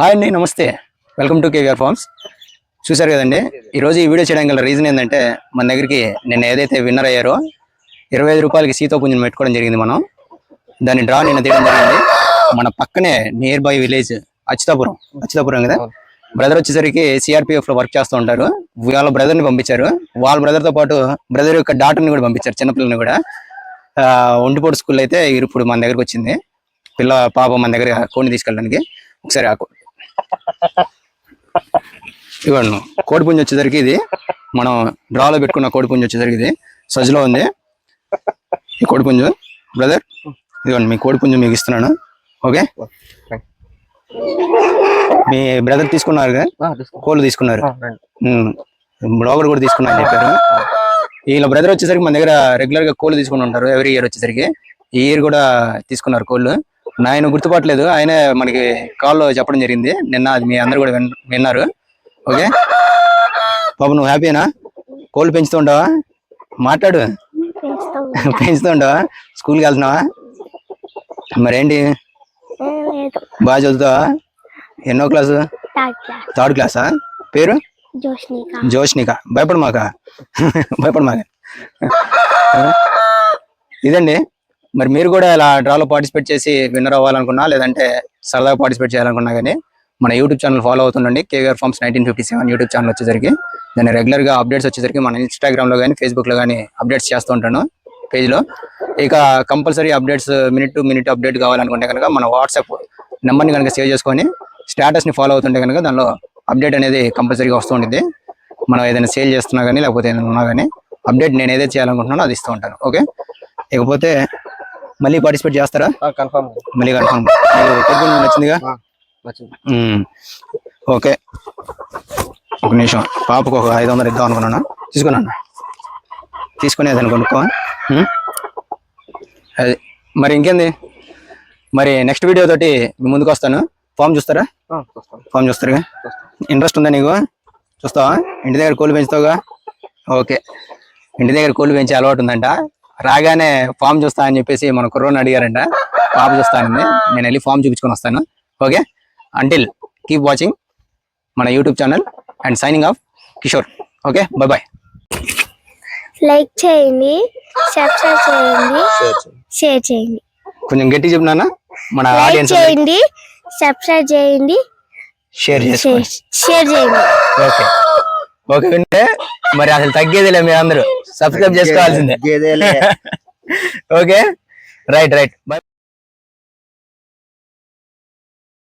Hi అండి నమస్తే. Welcome to KVR forms చూసారు కదండి ఈరోజు ఈ వీడియో చేయడానికి గల రీజన్ ఏంటంటే మన దగ్గరికి నిన్న ఏదైతే విన్నర్ అయ్యారో ఇరవై ఐదు రూపాయలకి సీతోపుంజం పెట్టుకోవడం జరిగింది మనం. దాన్ని డ్రా నిన్న తీయడం జరిగింది. మన పక్కనే near by village Achyutapuram Achyutapuram కదా? బ్రదర్ వచ్చేసరికి సిఆర్పిఎఫ్లో వర్క్ చేస్తూ ఉంటారు. వాళ్ళ బ్రదర్ని పంపించారు. వాళ్ళ బ్రదర్తో పాటు బ్రదర్ యొక్క డాటర్ని కూడా పంపించారు చిన్నపిల్లని కూడా. ఒంటిపోటు స్కూల్ అయితే ఇప్పుడు మన దగ్గరకు వచ్చింది. పిల్ల పాప మన దగ్గర కోడిని తీసుకెళ్ళడానికి. ఒకసారి ఇవ్వండి. కోడి పుంజు వచ్చేసరికి ఇది. మనం డ్రాలో పెట్టుకున్న కోడి పుంజు వచ్చేసరికి ఇది. సజ్జలో ఉంది. ఈ కోడి పుంజు. బ్రదర్ ఇదిగోండి మీ కోడి పుంజు మీకు ఇస్తున్నాను. ఓకే మీ బ్రదర్ తీసుకున్నారు కోళ్ళు తీసుకున్నారు. బ్లాగర్ కూడా తీసుకున్నా అని చెప్పారు వీళ్ళ బ్రదర్ వచ్చేసరికి మన దగ్గర రెగ్యులర్గా కోళ్ళు తీసుకుని ఉంటారు. ఎవ్రీ ఇయర్ వచ్చేసరికి. ఈ ఇయర్ కూడా తీసుకున్నారు కోళ్ళు. ఆయన గుర్తుపట్టలేదు. ఆయనే మనకి కాల్లో చెప్పడం జరిగింది. నిన్న అది మీ అందరు కూడా విన్- విన్నారు. ఓకే? బాబు నువ్వు హ్యాపీనా కోళ్ళు పెంచుతూ ఉంటావా మాట్లాడు. పెంచుతాం పెంచుతూ ఉంటావా స్కూల్కి వెళ్తున్నావా? మరేంటి? బాగా చదువుతావా? ఎన్నో క్లాసు? Third class. పేరు? జోష్నిక. జోష్నిక. భయపడమాక. భయపడమాక. ఇదండి. మరి మీరు కూడా ఇలా డ్రాలో పార్టిసిపేట్ చేసి విన్నర్ అవ్వాలనుకున్నా లేదంటే సరదాగా పార్టిసిపేట్ చేయాలనుకున్నా కానీ మన YouTube channel follow అవుతుండండి. KVR farms nineteen fifty seven YouTube channel వచ్చేసరికి. దాన్ని రెగ్యులర్గా అప్డేట్స్ వచ్చేసరికి మన ఇన్స్టాగ్రామ్లో కానీ ఫేస్బుక్లో కానీ అప్డేట్స్ చేస్తూ ఉంటాను పేజ్లో ఇక compulsory updates minute to minute update కావాలనుకుంటే కనుక మన వాట్సాప్ నెంబర్ని కనుక సేవ్ చేసుకొని స్టేటస్ని ఫాలో అవుతుంటే కనుక దానిలో అప్డేట్ అనేది కంపల్సరీగా వస్తూ ఉంటుంది మనం ఏదైనా సేల్ చేస్తున్నా కానీ లేకపోతే ఏదైనా ఉన్నా కానీ అప్డేట్ నేను ఏదైతే చేయాలనుకుంటున్నానో అది ఇస్తూ ఉంటాను. ఓకే ఇకపోతే మళ్ళీ పార్టిసిపేట్ చేస్తారా? కన్ఫర్మ్ మళ్ళీ కన్ఫర్మ్ నచ్చిందిగా. ఓకే. ఒక నిమిషం. పాపకు ఒక ఐదు వందలు ఇద్దాం అనుకున్నాను? తీసుకున్నాను? తీసుకునేదాన్ని కొనుక్కో మ్మ్? అది మరి ఇంకేంది? మరి నెక్స్ట్ వీడియో తోటి ముందుకు వస్తాను. ఫామ్ చూస్తారా? ఫామ్ చూస్తారుగా? ఇంట్రెస్ట్ ఉందా నీకు? చూస్తావా? ఇంటి దగ్గర కోళ్ళు పెంచుతావుగా? ఓకే. ఇంటి దగ్గర కోళ్ళు పెంచే అలవాటు ఉందంట. రాగానే ఫామ్ చూస్తా అని చెప్పేసి మన కుర్రోని అడిగారంట. పాప చూస్తానండి నేను వెళ్ళి ఫామ్ చూపించుకొని వస్తాను. ఓకే? అంటిల్ కీప్ వాచింగ్ మన YouTube channel and signing off Kishore okay? Bye bye like చేయండి సబ్స్క్రైబ్ చేయండి. షేర్ చేయండి. కొంచెం గట్టి చెప్పినానా మన ఆడియన్స్ చేయండి సబ్స్క్రైబ్ చేయండి షేర్ చేసుకోండి. షేర్ షేర్ చేయండి. ఓకే ఓకే మరి అసలు తగ్గేదిలే మీరు అందరూ సబ్స్క్రైబ్ చేసుకోవాల్సిందే ఓకే రైట్ రైట్ బై